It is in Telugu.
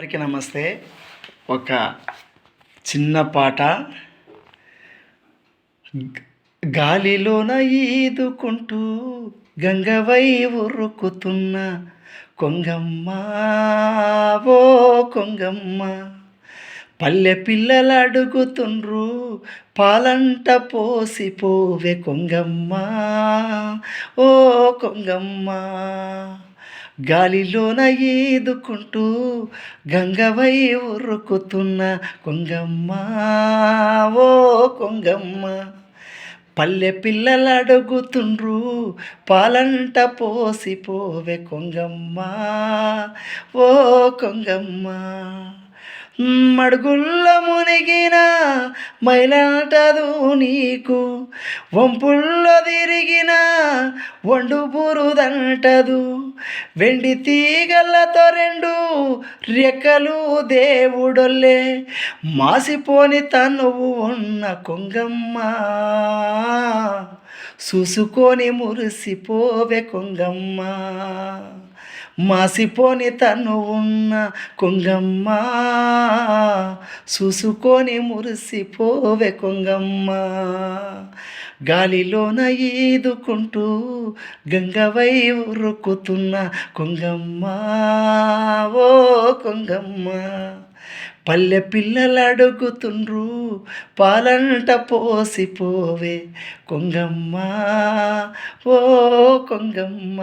అందరికీ నమస్తే. ఒక చిన్న పాట. గాలిలోన ఈదుకుంటూ గంగవై ఉరుకుతున్న కొంగమ్మ. ఓ కొంగమ్మ. పల్లె పిల్లలు అడుగుతుండ్రు పాలంట పోసి పోవే కొంగమ్మ ఓ కొంగమ్మ. గాలిలోన ఈదుకుంటూ గంగవై ఉరుకుతున్న కొంగమ్మ ఓ కొంగమ్మ. పల్లె పిల్లలు అడుగుతుండ్రు పాలంట పోసి పోవే కొంగమ్మ ఓ కొంగమ్మ. మడుగుల్ల మునిగిన మైలాటదు నీకు. వంపుల్లో తిరిగిన వండు బురుదంటదు. వెండి తీగలతో రెండు రెక్కలు దేవుడొల్లే. మాసిపోని తనువు ఉన్న కొంగమ్మ. చూసుకొని మురిసిపోవే కొంగమ్మ. మాసిపోని తను ఉన్న కొంగమ్మ. చూసుకొని మురిసిపోవే కొంగమ్మ. గాలిలోన ఈదుకుంటూ గంగవై ఉరుకుతున్న కొంగమ్మ. ఓ కొంగమ్మ. పల్లె పిల్లలు అడుగుతుండ్రు పాలంట పోసిపోవే కొంగమ్మ ఓ కొంగమ్మ.